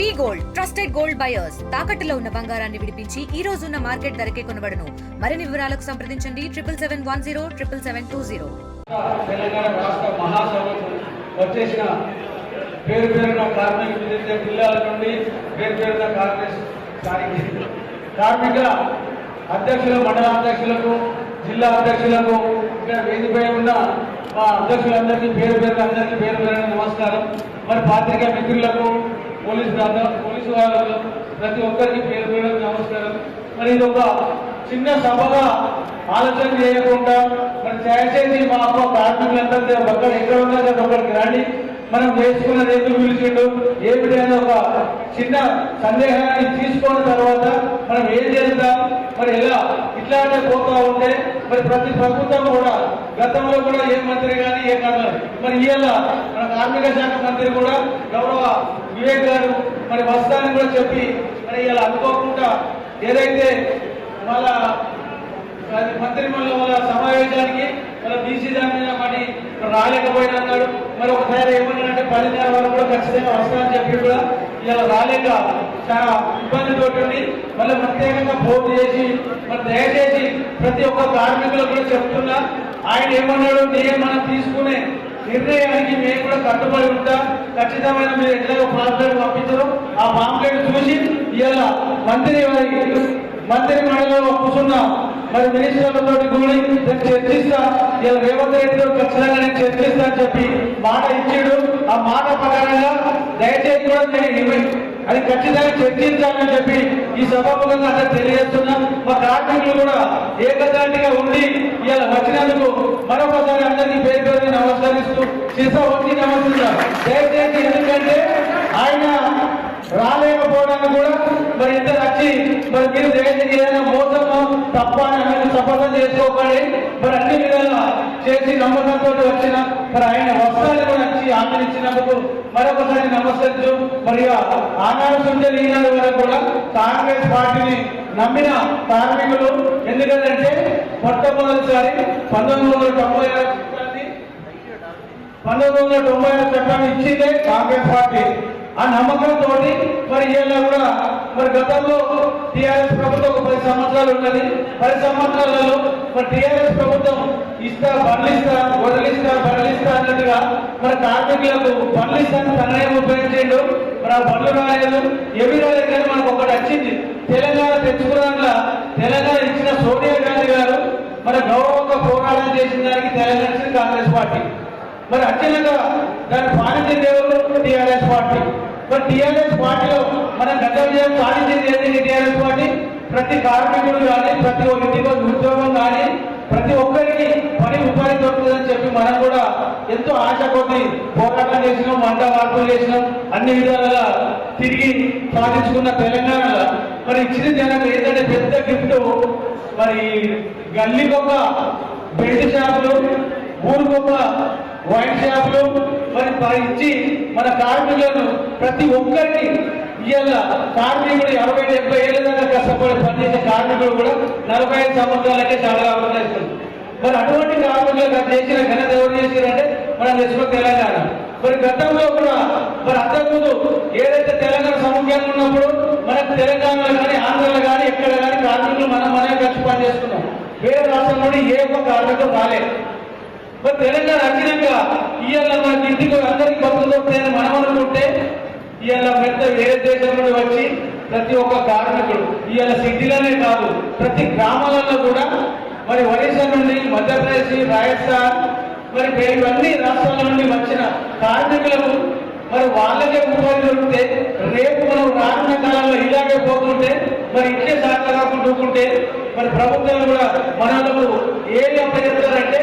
V gold trusted gold buyers. తాకట్టులో ఉన్న బంగారాన్ని విడిపించి ఈ రోజు ఉన్న మార్కెట్ ధరకే కొనబడను. మరిన్ని వివరాలకు సంప్రదించండి. Triple seven one zero triple seven two zero. Telangana రాష్ట్ర మహాసభకు వచ్చేసిన పేరు పేరున కార్మిక జిల్లాల నుండి పేరు పేరున కాంగ్రెస్ కార్మిక కార్మిక మండల అధ్యక్షులకు జిల్లా అధ్యక్షులకు ఇక్కడ వేదికపై ఉన్న మా అధ్యక్షులందరికీ పేరు పేరున అందరికీ పేరు పేరున నమస్కారం. మరి పాత్రికా మిత్రులకు పోలీస్ దాదా పోలీసు వాళ్ళు ప్రతి ఒక్కరికి పేరు పేరు నమస్కారం. మరి ఇది ఒక చిన్న సభగా ఆలోచన చేయకుండా మరి దయచేసి మా అమ్మ కార్మికులందరూ ఒక్కరు ఎక్కడ ఉన్నా కదా ఒక్కడికి రాండి. మనం చేసుకున్నది ఎందుకు పిలిచిండు ఏమిటి అని ఒక చిన్న సందేహాన్ని తీసుకున్న తర్వాత మనం ఏం చేద్దాం మరి ఎలా? ఇట్లానే పోతా ఉంటే మరి ప్రతి ప్రభుత్వం కూడా గతంలో కూడా ఏ మంత్రి కానీ ఏ కాదు. మరి ఇవాళ మన కార్మిక శాఖ మంత్రి కూడా గౌరవ వివేక్ గారు మరి వస్తానని కూడా చెప్పి మరి ఇలా అనుకోకుండా ఏదైతే మళ్ళా మంత్రి వాళ్ళ సమావేశానికి మరి బీసీ దాని మీద మరి రాలేకపోయినా అన్నాడు. మరి ఒకసారి ఏమన్నాడంటే పదిన్నర వరకు కూడా ఖచ్చితంగా వస్తానని చెప్పి కూడా. ఇలా రాలేక చాలా ఇబ్బంది తోటి మళ్ళీ ప్రత్యేకంగా ఫోన్ చేసి మరి దయచేసి ప్రతి ఒక్క కార్మికులకు కూడా చెప్తున్నా. ఆయన ఏమన్నాడు నేను మనం తీసుకునే నిర్ణయానికి మేము కూడా కట్టుబడి ఉంటాం. ఖచ్చితమైన మీరు ఎట్లాగో పాంప్లెట్ పంపించరు. ఆ పాంప్లెట్ చూసి ఇవాళ మంత్రి మంత్రి మండలిలో కూర్చున్నా మరి మినిస్టర్లతో కూడి నేను చర్చిస్తా ఇలా రేవంత్ రెడ్డితో ఖచ్చితంగా నేను చర్చిస్తా అని చెప్పి మాట ఇచ్చాడు. ఆ మాట ప్రకారంగా దయచేసి కూడా నేను అది ఖచ్చితంగా చర్చించాలని చెప్పి ఈ సభాముఖంగా అందరూ తెలియజేస్తున్నా. మా కార్మికులు కూడా ఏకదాటిగా ఉండి ఇలా వచ్చినందుకు మరొకసారి అందరికీ పేరు పేరు నమస్కరిస్తూ శిరస వచ్చి నమస్కరిస్తా దయచేసి ఎందుకంటే ఆయన రాలేకపోవడానికి కూడా మరి ఇద్దరు వచ్చి మరి మీరు దయచేసి ఏదైనా మోసము తప్ప అని మీరు చేసుకోకండి. మరి అన్ని విధాలుగా చేసి నమ్మకంతో వచ్చిన మరి ఆయన వస్త్రాలు కూడా వచ్చి ఆదరించినందుకు మరొకసారి నమస్కరించు మరి ఆనాడు సుందరి ఈనాడు వరకు కూడా కాంగ్రెస్ పార్టీని నమ్మిన కార్మికులు. ఎందుకంటే మొట్టమొదటిసారి పంతొమ్మిది వందల తొంభై ఆరు చట్టాన్ని పంతొమ్మిది వందల తొంభై ఆరు చట్టాన్ని ఇచ్చిందే కాంగ్రెస్ పార్టీ. ఆ నమ్మకంతో మరి ఇలా కూడా మరి గతంలో టిఆర్ఎస్ ప్రభుత్వం ఒక పది సంవత్సరాలు ఉన్నది. పది సంవత్సరాలలో మరి టిఆర్ఎస్ ప్రభుత్వం ఇస్తా బండ్లిస్తా వదిలిస్తా బండలిస్తా అన్నట్టుగా మరి కార్మికులకు బండ్లిస్తాను తనయం ఉపయోగించిండు మరి ఆ బండ్లు రాలేదు ఏమి రాలేదు కానీ మనకు ఒకటి వచ్చింది. తెలంగాణ తెచ్చుకోవడానికి తెలంగాణ ఇచ్చిన సోనియా గాంధీ గారు మరి గౌరవంగా పోరాటం చేసిన దానికి తెలంగాణ కాంగ్రెస్ పార్టీ. మరి అత్యంతంగా దాని పాలించింది దేవుడు టిఆర్ఎస్ పార్టీ. మరి టీఆర్ఎస్ పార్టీలో మనం గత విజయం సాధించింది ఏంటంటే టీఆర్ఎస్ పార్టీ? ప్రతి కార్మికుడు కానీ ప్రతి ఒక్క ఇంటికి ఉద్యోగం కానీ ప్రతి ఒక్కరికి పని ఉపాధి దొరుకుతుందని చెప్పి మనం కూడా ఎంతో ఆశ కొద్ది పోరాటం చేసినాం మంట మార్పులు చేసినాం అన్ని విధాలుగా తిరిగి సాధించుకున్న తెలంగాణలో. మరి ఇచ్చిన జనం ఏంటంటే పెద్ద గిఫ్ట్? మరి గల్లీకొక బెల్ట్ షాపులు ఊరికొక వైన్ షాపులు మరి ఇచ్చి మన కార్మికులను ప్రతి ఒక్కరికి ఇవాళ కార్మికుడు అరవై డెబ్బై ఏళ్ళ దాకా కష్టపడి పనిచేసే కార్మికులు కూడా నలభై ఐదు సంవత్సరాలకే చాలా అవకాశం మరి అటువంటి కార్మికులకు అది చేసిన ఘనత ఎవరు చేసిరంటే మన దేశంలో తెలంగాణ. మరి గతంలో కూడా మరి అంతకుముందు ఏదైతే తెలంగాణ సముఖ్యంగా ఉన్నప్పుడు మనకు తెలంగాణలో కానీ ఆంధ్రలో కానీ ఎక్కడ కానీ కార్మికులు మనం మనమే ఖర్చు పనిచేసుకున్నాం. వేరే రాష్ట్రంలో ఏ ఒక్క కార్మికులు రాలేదు. మరి తెలంగాణ వచ్చినాక ఇవాళ మా ఇంటికి అందరికి బతుకులు వస్తాయని మనం అనుకుంటే ఇవాళ పెద్ద వేరే దేశం నుండి వచ్చి ప్రతి ఒక్క కార్మికుడు ఇవాళ సిటీలోనే కాదు ప్రతి గ్రామాలలో కూడా మరి ఒడిశా నుండి మధ్యప్రదేశ్ రాజస్థాన్ మరి ఇవన్నీ రాష్ట్రాల నుండి వచ్చిన కార్మికులకు మరి వాళ్ళకే ఉపాధి దొరికితే రేపు మనం రానున్న కాలంలో ఇలాగే పోతుంటే మరి ఇట్లే సాగకుంటుంటే మరి ప్రభుత్వం కూడా మనకు ఏది అప్పచెప్తారంటే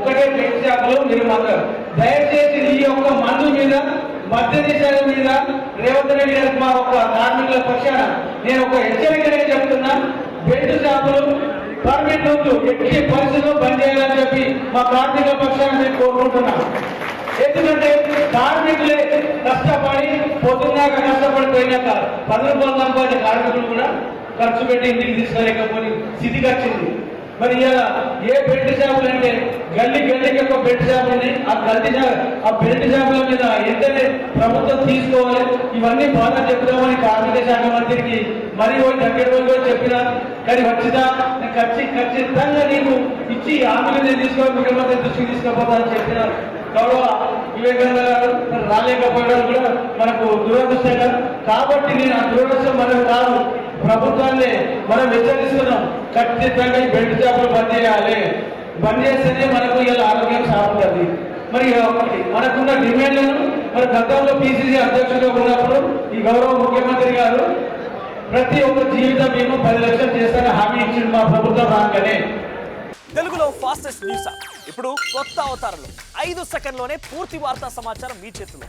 ఒక్కటే ప్లేట్ షాపులు మాత్రం దయచేసి ఈ యొక్క మందు మీద మధ్య దేశాల మీద రేవంత్ రెడ్డి గారికి మా ఒక కార్మికుల పక్షాన నేను ఒక హెచ్చరికనే చెప్తున్నా. బెల్ట్ షాపులు పర్మిట్ రూట్లు ఎట్టి పరిస్థితుల్లో బంద్ చేయాలని చెప్పి మా కార్మికుల పక్షాన నేను కోరుకుంటున్నాను ఎందుకంటే కార్మికులే కష్టపడి పొద్దున్నాక కష్టపడి పోయినాక పది రూపాయలు సంపాదించే కార్మికులు కూడా ఖర్చు పెట్టి ఇంటికి తీసుకోలేకపోయి స్థితికి వచ్చింది. మరి ఇలా ఏ బెల్ట్ షాపులు అంటే గల్లీ గల్లీకి ఒక బెల్ట్ షాపులు ఉన్నాయి. ఆ గల్లి ఆ బెల్ట్ షాపుల మీద ఎంతనే ప్రభుత్వం తీసుకోవాలి ఇవన్నీ బాగా చెప్తామని కార్మిక శాఖ మంత్రికి మరి వాళ్ళు దగ్గర వాళ్ళు చెప్పినా కానీ వచ్చినా నేను ఖచ్చి ఖచ్చితంగా నీకు ఇచ్చి హామీలు నేను తీసుకొని ముఖ్యమంత్రి దృష్టికి తీసుకుపోతానని చెప్పిన గౌరవ వివేకానంద గారు రాలేకపోవడం కూడా మనకు దురదృష్టంగా కాబట్టి నేను ఆ దురదృష్టం మనకు కాదు. ప్రభుత్వాన్ని మనం హెచ్చరిస్తున్నాం. ఖచ్చితంగా ఈ బెల్ట్ చేపలు బంద్ చేయాలి. బంద్ చేస్తేనే మనకు ఇలా ఆరోగ్యం సాగుతుంది. మరి మనకున్న డిమాండ్లను మరి గతంలో పిసిసి అధ్యక్షుడిగా ఉన్నప్పుడు ఈ గౌరవ ముఖ్యమంత్రి గారు ప్రతి ఒక్క జీవిత బీమా పది లక్షలు చేస్తానని హామీ ఇచ్చింది మా ప్రభుత్వం రాగానే. తెలుగులో ఫాస్టెస్ట్ న్యూస్ ఇప్పుడు కొత్త అవతారంలో. ఐదు సెకండ్లోనే పూర్తి వార్తా సమాచారం మీ చేతిలో.